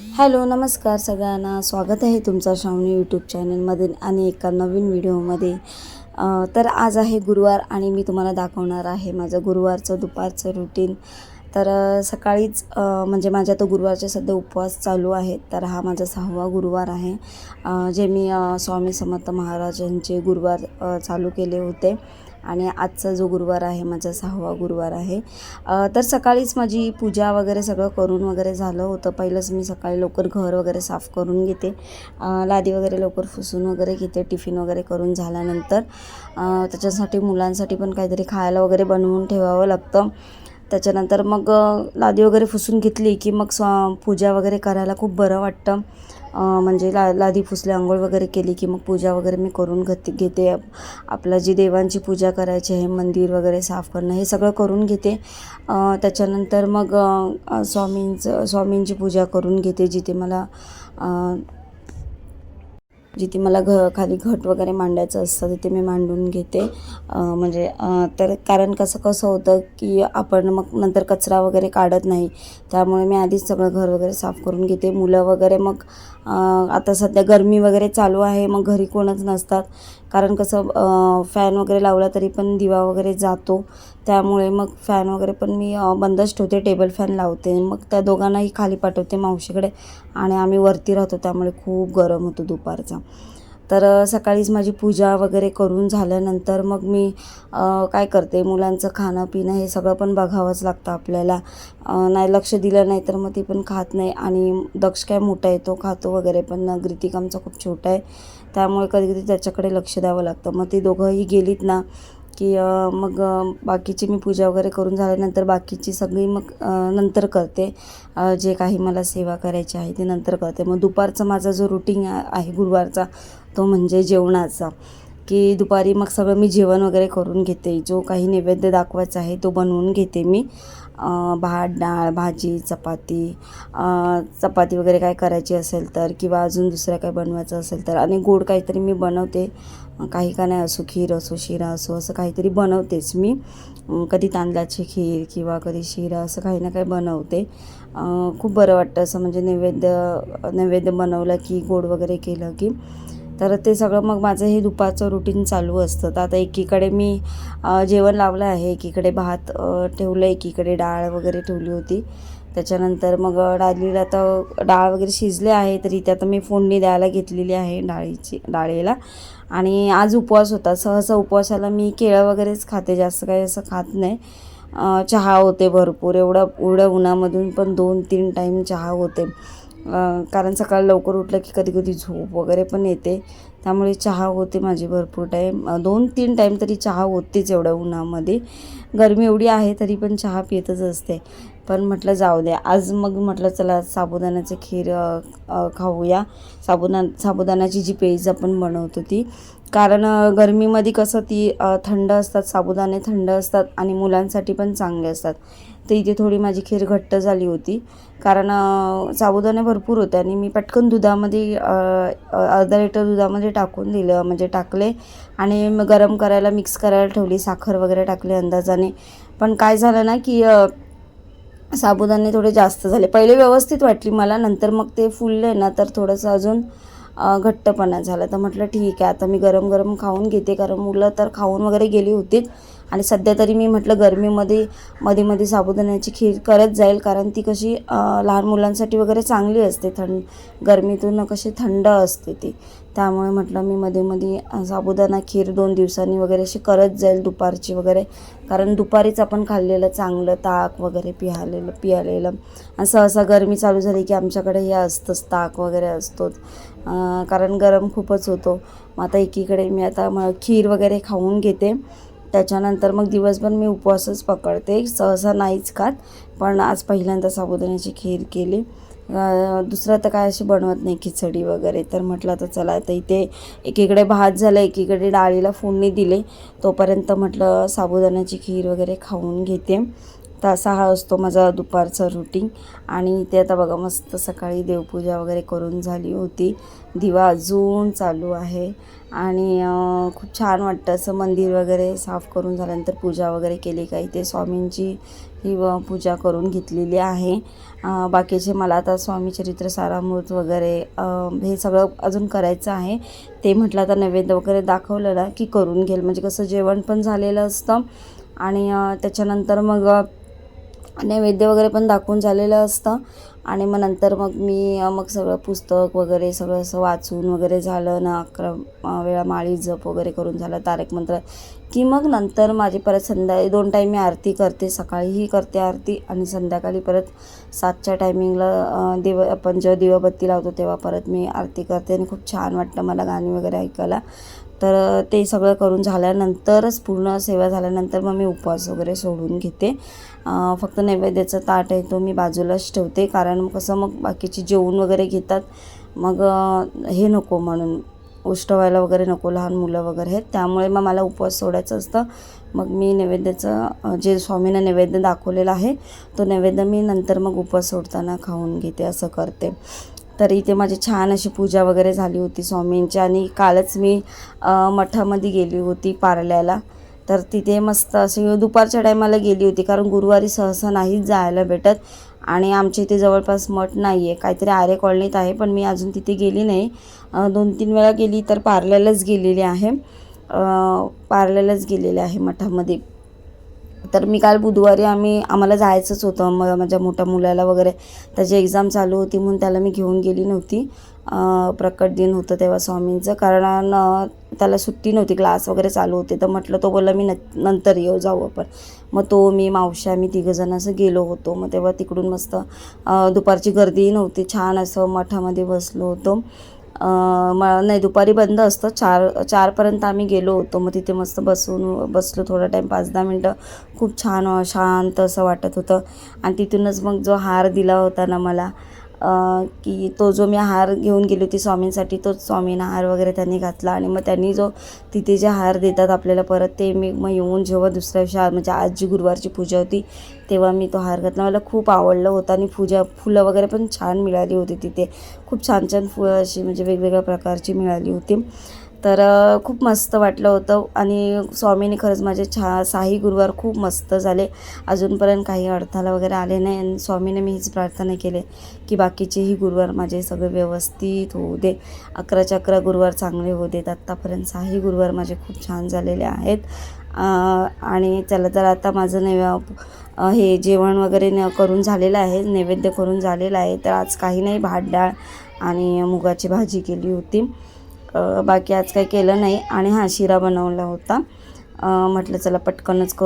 Hello नमस्कार सगळ्यांना. स्वागत आहे तुमचा श्रावणी यूट्यूब चॅनलमध्ये आणि एका नवीन व्हिडिओमध्ये. तर आज आहे गुरुवार आणि मी तुम्हाला दाखवणार आहे माझं गुरुवारचं दुपारचं रुटीन तर सकाळीच म्हणजे माझ्या तो गुरुवारचे सध्या उपवास चालू आहेत तर हा माझा सहावा गुरुवार आहे. जे मी स्वामी समर्थ महाराजांचे गुरुवार चालू केले होते. आणि आजचा जो गुरुवार आहे माझा सहावा गुरुवार आहे. तर सकाळीच माझी पूजा वगैरे सगळं करून वगैरे झालं होतं. पहिलंच मी सकाळी लवकर घर वगैरे साफ करून घेते. लादी वगैरे लवकर फुसून वगैरे घेते टिफिन वगैरे करून झाल्यानंतर. त्याच्यासाठी मुलांसाठी पण काहीतरी खायला वगैरे बनवून ठेवावं लागतं. त्याच्यानंतर मग लादी वगैरे फुसून घेतली की मग स्व पूजा वगैरे करायला खूप बरं वाटतं. म्हणजे ला लादी पुसली आंघोळ वगैरे केली की मग पूजा वगैरे मी करून घेते घेते. आपलं जी देवांची पूजा करायची आहे मंदिर वगैरे साफ करणं हे सगळं करून घेते. त्याच्यानंतर मग स्वामींचं स्वामींची पूजा करून घेते जिथे मला जिथे मला घ खाली घट वगैरे मांडायचं असतं तिथे मी मांडून घेते. म्हणजे तर कारण कसं कसं होतं की आपण मग नंतर कचरा वगैरे काढत नाही. त्यामुळे मी आधीच सगळं घर वगैरे साफ करून घेते. मुलं वगैरे मग आता सध्या गरमी वगैरे चालू आहे मग घरी कोणच नसतात. कारण कसं फॅन वगैरे लावला तरी पण दिवा वगैरे जातो. त्यामुळे मग फॅन वगैरे पण मी बंदच ठेवते टेबल फॅन लावते. मग त्या दोघांनाही खाली पाठवते मावशीकडे आणि आम्ही वरती राहतो त्यामुळे खूप गरम होतो दुपारचा. तर सकाळीच माझी पूजा वगैरे करून झाल्यानंतर मग मी काय करते मुलांचं खाणं पिणं हे सगळं पण बघावंच लागतं आपल्याला. नाही लक्ष दिलं नाही तर मग ती पण खात नाही आणि दक्ष काय मोठा येतो खातो वगैरे पण ग्रितिक आमचा खूप छोटा आहे. त्यामुळे कधी कधी त्याच्याकडे लक्ष द्यावं लागतं. मग ती दोघंही गेलीत ना की मग बाकीची मी पूजा वगैरे करून झाल्यानंतर बाकीची सगळी मग नंतर करते. जे काही मला सेवा करायची आहे ते नंतर करते. मग दुपारचा माझा जो रुटीन आहे गुरुवारचा तो म्हणजे जेवणाचा. की दुपारी मग सगळं मी जेवण वगैरे करून घेते. जो काही नैवेद्य दाखवायचा आहे तो बनवून घेते मी. भात डाळ भाजी चपाती चपाती वगैरे काय करायची असेल तर किंवा अजून दुसरं काय बनवायचं असेल तर आणि गोड काहीतरी मी बनवते. काही का नाही असो खीर असो शिरा असो असं काहीतरी बनवतेच मी. कधी तांदळाची खीर किंवा कधी शिरा असं काही ना काही बनवते. खूप बरं वाटतं असं म्हणजे नैवेद्य नैवेद्य बनवलं की गोड वगैरे केलं की. तर ते सगळं मग माझं हे दुपारचं रुटीन चालू असतं. तर आता एकीकडे मी जेवण लावलं आहे. एकीकडे भात ठेवलं. एकीकडे डाळ वगैरे ठेवली होती. त्याच्यानंतर मग डाळीला तर डाळ वगैरे शिजले आहे तर इथे आता मी फोडणी द्यायला घेतलेली आहे डाळीची डाळीला. आणि आज उपवास होता. सहसा उपवासाला मी केळं वगैरेच खाते. जास्त काही असं खात नाही. चहा होते भरपूर. एवढं एवढ्या उन्हामधून पण दोन तीन टाईम चहा होते. कारण सकाळ लवकर उठलं की कधी कधी झोप वगैरे पण येते. त्यामुळे चहा होते माझी भरपूर टाईम दोन तीन टाईम तरी चहा होतेच एवढ्या उन्हामध्ये. गरमी एवढी आहे तरी पण चहा पितच असते. पण म्हटलं जाऊ द्या आज मग म्हटलं चला साबुदाण्याचं खीर खाऊया. साबुदा साबुदाण्याची जी पेज आपण बनवतो ती. कारण गरमीमध्ये कसं ती थंड असतात साबुदाणे थंड असतात आणि मुलांसाठी पण चांगले असतात. तर इथे थोडी माझी खीर घट्ट झाली होती. कारण साबुदाणे भरपूर होते आणि मी पटकन दुधामध्ये अर्धा लिटर दुधामध्ये टाकून दिलं. म्हणजे टाकले आणि मग गरम करायला मिक्स करायला ठेवली. साखर वगैरे टाकली अंदाजाने. पण काय झालं ना की साबुदाणे थोडे जास्त झाले. पहिले व्यवस्थित वाटली मला. नंतर मग ते फुलले ना तर थोडंसं अजून घट्टपणा झाला. तर म्हटलं ठीक आहे. आता मी गरम गरम खाऊन घेते. कारण मुलं तर खाऊन वगैरे गेली होती आणि सध्या तरी मी म्हटलं गरमीमध्ये मध्ये मध्ये साबुदाण्याची खीर करत जाईल कारण ती कशी लहान मुलांसाठी वगैरे चांगली असते. थंड गरमीतून कशी थंड असते ती. त्यामुळे म्हटलं मी मध्ये मध्ये साबुदाणा खीर दोन दिवसांनी वगैरे अशी करत जाईल दुपारची वगैरे. कारण दुपारीच आपण खाल्लेलं चांगलं ताक वगैरे पिहालेलं पियालेलं. आणि सहसा गरमी चालू झाली की आमच्याकडे हे असतंच ताक वगैरे असतोच. कारण गरम खूपच होतो. मग आता एकीकडे मी आता मग खीर वगैरे खाऊन घेते. त्याच्यानंतर मग दिवसभर मी उपवासच पकडते. सहसा नाहीच खात पण आज पहिल्यांदा साबुदाण्याची खीर केली. दुसरं तर काय अशी बनवत नाही खिचडी वगैरे. तर म्हटलं तर चला आता इथे एकीकडे भात झाला एकीकडे डाळीला फोडणी दिले. तोपर्यंत म्हटलं साबुदाण्याची खीर वगैरे खाऊन घेते. तासा हा असतो माझा दुपारचा रुटीन आणि ते आता बघा मस्त सकाळी देवपूजा वगैरे करून झाली होती. दिवा अजून चालू आहे. आणि खूप छान वाटतं असं मंदिर वगैरे साफ करून झाल्यानंतर पूजा वगैरे केली का? इथे स्वामींची ही पूजा करून घेतलेली आहे. बाकीचे मला आता स्वामी चरित्र सारामृत वगैरे हे सगळं अजून करायचं आहे. ते म्हटलं आता नैवेद्य वगैरे दाखवलं ना की करून घेईल. म्हणजे कसं जेवण पण झालेलं असतं. आणि त्याच्यानंतर मग नैवेद्य वगैरे पण दाखवून झालेलं असतं. आणि मग नंतर मग मी मग सगळं पुस्तक वगैरे सगळं असं वाचून वगैरे झालं. ना अकरा वेळा माळी जप वगैरे करून झालं तारक मंत्र. की मग नंतर माझी परत संध्याकाळी दोन टाईम मी आरती करते. सकाळीही करते आरती आणि संध्याकाळी परत सातच्या टायमिंगला दिव आपण जेव्हा दिवाबत्ती लावतो तेव्हा परत मी आरती करते. आणि खूप छान वाटतं मला गाणी वगैरे ऐकायला. तर ते सगळं करून झाल्यानंतरच पूर्ण सेवा झाल्यानंतर मग मी उपवास वगैरे सोडून घेते. फक्त नैवेद्याचा ताट आहे तो मी बाजूलाच ठेवते. कारण कसं मग बाकीचे जेवण वगैरे घेतात. मग हे नको म्हणून. उष्ट व्हायला वगैरे नको लहान मुलं वगैरे आहेत. त्यामुळे मग मला उपवास सोडायचं असतं. मग मी नैवेद्याचं जे स्वामीनं नैवेद्य दाखवलेलं आहे तो नैवेद्य मी नंतर मग उपवास सोडताना खाऊन घेते असं करते. तर इथे माझी छान अशी पूजा वगैरे झाली होती स्वामींची आणि कालच मी मठामध्ये गेली होती पार्ल्याला. तर तिथे मस्त अशी दुपारच्या टायमाला गेली होती कारण गुरुवारी सहसा नाहीच जायला भेटत आणि आमच्या इथे जवळपास मठ नाही आहे काहीतरी आरे कॉलनीत आहे पण मी अजून तिथे गेली नाही. दोन तीन वेळा गेली तर पार्ल्यालाच गेलेली आहे. पार्ल्यालाच गेलेले आहे मठामध्ये. तर मी काल बुधवारी आम्ही आम्हाला जायचंच होतं. मग माझ्या मोठ्या मुलाला वगैरे. त्याची एक्झाम चालू होती म्हणून त्याला मी घेऊन गेली नव्हती. प्रकट दिन होतं तेव्हा स्वामींचं. कारण त्याला सुट्टी नव्हती. क्लास वगैरे चालू होते. तर म्हटलं तो बोलला मी न नंतर येऊ जाऊ आपण. मग तो मी मावशी आम्ही तिघंजण असं गेलो होतो. मग तेव्हा तिकडून मस्त दुपारची गर्दीही नव्हती. छान असं मठामध्ये बसलो होतो. मग म नाही दुपारी बंद असतं. चार चारपर्यंत आम्ही गेलो होतो. मग तिथे मस्त बसून बसलो थोडा टाईम पाच दहा मिनटं. खूप छान शांत असं वाटत होतं. आणि तिथूनच मग जो हार दिला होता ना मला की तो जो मी हार घेऊन गेली होती स्वामींसाठी तोच स्वामींना हार वगैरे त्यांनी घातला आणि मग त्यांनी जो तिथे जे हार देतात आपल्याला परत ते मी मग येऊन जेव्हा दुसऱ्या दिवशी म्हणजे आज जी गुरुवारची पूजा होती तेव्हा मी तो हार घातला. मला खूप आवडलं होतं आणि पूजा फुलं वगैरे पण छान मिळाली होती तिथे. खूप छान छान फुलं अशी म्हणजे वेगवेगळ्या प्रकारची मिळाली होती. तर खूप मस्त वाटलं होतं आणि स्वामीने खरंच माझे छा साही गुरुवार खूप मस्त झाले. अजूनपर्यंत काही अडथळा वगैरे आले नाही आणि स्वामीने मी हीच प्रार्थना केली की बाकीचेही गुरुवार माझे सगळे व्यवस्थित होऊ दे. अकराच्या अकरा गुरुवार चांगले होऊ देत. आत्तापर्यंत साही गुरुवार माझे खूप छान झालेले आहेत. आणि त्याला तर आता माझं नैव हे जेवण वगैरे न करून झालेलं आहे. नैवेद्य करून झालेलं आहे. तर आज काही नाही भात डाळ आणि मुगाची भाजी केली होती. बाकी आज काही केलं नाही. आणि हा शिरा बनवला होता. म्हटलं चला पटकनच क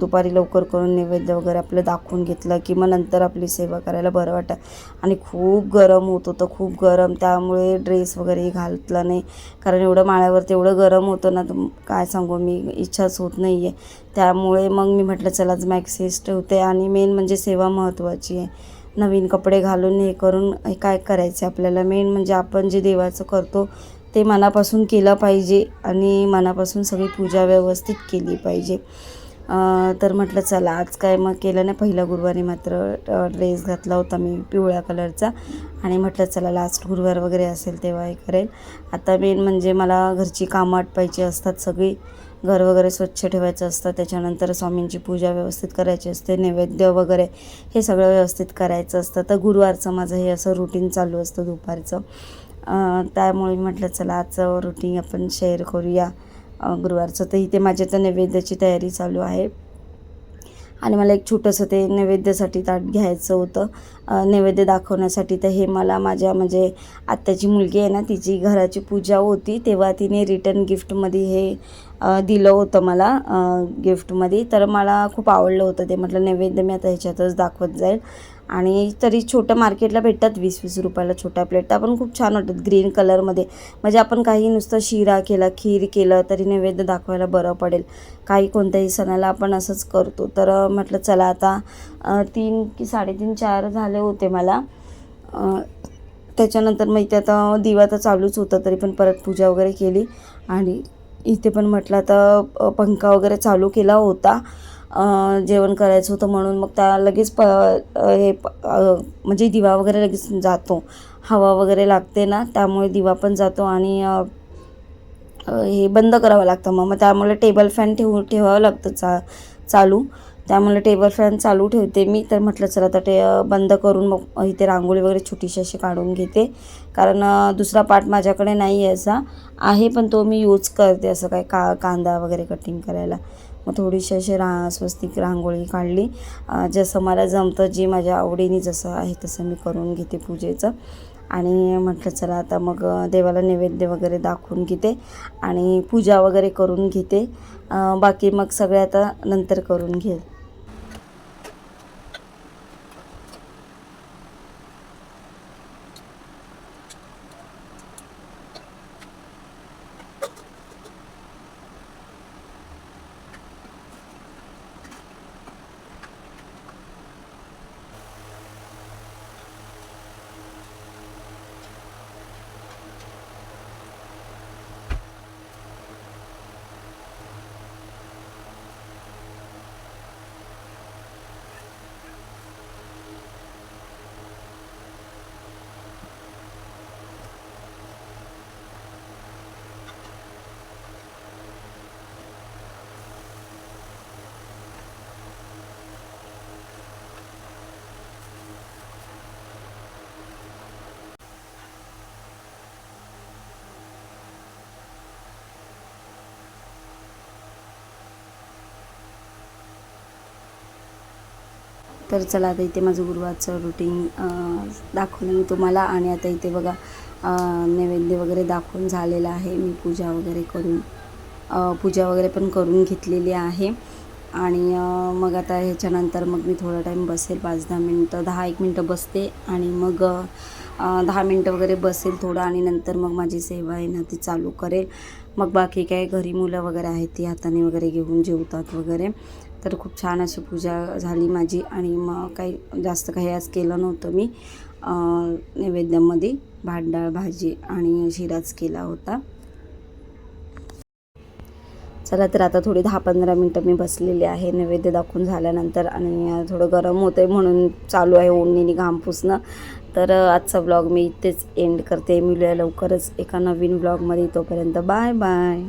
दुपारी लवकर करून नैवेद्य वगैरे आपलं दाखवून घेतलं की मग नंतर आपली सेवा करायला बरं वाटतं. आणि खूप गरम होत होतं खूप गरम. त्यामुळे ड्रेस वगैरे घालतला नाही. कारण एवढं माळ्यावरती एवढं गरम होतं ना काय सांगू मी इच्छाच होत नाही आहे त्यामुळे मग मी म्हटलं चला आज मॅक्सेस ठेवते. आणि मेन म्हणजे सेवा महत्त्वाची आहे. नवीन कपडे घालून हे करून हे काय करायचं आपल्याला? मेन म्हणजे आपण जे देवाचं करतो ते मनापासून केलं पाहिजे आणि मनापासून सगळी पूजा व्यवस्थित केली पाहिजे. तर म्हटलं चला आज काय मग केलं नाही. पहिल्या गुरुवारी मात्र ड्रेस घातला होता मी पिवळ्या कलरचा आणि म्हटलं चला लास्ट गुरुवार वगैरे असेल तेव्हा हे करेल. आता मेन म्हणजे मला घरची कामं आटपायची असतात सगळी घर वगैरे स्वच्छ ठेवायचं असतं. त्याच्यानंतर स्वामींची पूजा व्यवस्थित करायची असते नैवेद्य वगैरे हे सगळं व्यवस्थित करायचं असतं. तर गुरुवारचं माझं हे असं रुटीन चालू असतं दुपारचं. त्यामुळे म्हटलं चला आजचं रुटीन आपण शेअर करूया. गुरुवारचं. तर इथे माझ्या तर नैवेद्याची तयारी चालू आहे. आणि मला एक छोटंसं ते नैवेद्यासाठी ताट घ्यायचं होतं. नैवेद्य दाखवण्यासाठी. तर हे मला माझ्या म्हणजे आत्याची मुलगी आहे ना तिची घराची पूजा होती. तेव्हा तिने रिटर्न गिफ्टमध्ये हे दिलं होतं मला गिफ्टमध्ये तर मला खूप आवडलं होतं ते. म्हटलं नैवेद्य मी आता ह्याच्यातच दाखवत जाईल. आणि तरी छोटं मार्केटला भेटतात वीस वीस रुपयाला छोट्या प्लेट पण खूप छान वाटतात ग्रीन कलरमध्ये म्हणजे आपण काही नुसतं शिरा केला खीर केलं तरी नैवेद्य दाखवायला बरं पडेल. काही कोणत्याही सणाला आपण असंच करतो. तर म्हटलं चला आता तीन की साडेतीन चार झाले होते मला. त्याच्यानंतर मग इथे आता दिवा तर चालूच होता तरी पण परत पूजा वगैरे केली. आणि इथे पण म्हटलं आता पंखा वगैरे चालू केला होता. जेवण करायचं होतं म्हणून मग त्या लगेच प हे प- म्हणजे दिवा वगैरे लगेच जातो. हवा वगैरे लागते ना त्यामुळे दिवा पण जातो आणि हे बंद करावं लागतं मग. मग त्यामुळे टेबल फॅन ठेवू ठेवावं लागतं चा चालू. त्यामुळे टेबल फॅन चालू ठेवते मी. तर म्हटलं चला आता ते बंद करून मग इथे रांगोळी वगैरे छोटीशी अशी काढून घेते. कारण दुसरा पार्ट माझ्याकडे नाही आहे असा. आहे पण तो मी यूज करते असं काय का कांदा वगैरे कटिंग करायला. मग थोडीशी अशी रा स्वस्तिक रांगोळी काढली. जसं मला जमतं जी माझ्या आवडीने जसं आहे तसं मी करून घेते पूजेचं. आणि म्हटलं चला आता मग देवाला नैवेद्य वगैरे दाखवून घेते आणि पूजा वगैरे करून घेते. बाकी मग सगळं आता नंतर करून घेईल. तर चला आता इथे माझं गुरुवारचं रुटीन दाखवलं मी तुम्हाला. आणि आता इथे बघा नैवेद्य वगैरे दाखवून झालेलं आहे. मी पूजा वगैरे करून पूजा वगैरे पण करून घेतलेली आहे. आणि मग आता ह्याच्यानंतर मग मी थोडा टाईम बसेल. पाच दहा मिनटं दहा एक मिनटं बसते. आणि मग दहा मिनटं वगैरे बसेल थोडं. आणि नंतर मग माझी सेवा आहे ना ती चालू करेल. मग बाकी काय घरी मुलं वगैरे आहेत ती हाताने वगैरे घेऊन जेवतात वगैरे. तर खूप छान अशी पूजा झाली माझी आणि मग काही जास्त काही आज केलं नव्हतं मी. नैवेद्यामध्ये भात डाळ भाजी आणि शिराच केला होता. चला तर आता थोडी दहा पंधरा मिनटं मी बसलेली आहे. नैवेद्य दाखवून झाल्यानंतर आणि थोडं गरम होतं आहे म्हणून चालू आहे ओढणीने घाम पुसणं. तर आजचा ब्लॉग मी इथेच एंड करते. मिळूया लवकरच एका नवीन ब्लॉगमध्ये तोपर्यंत बाय बाय.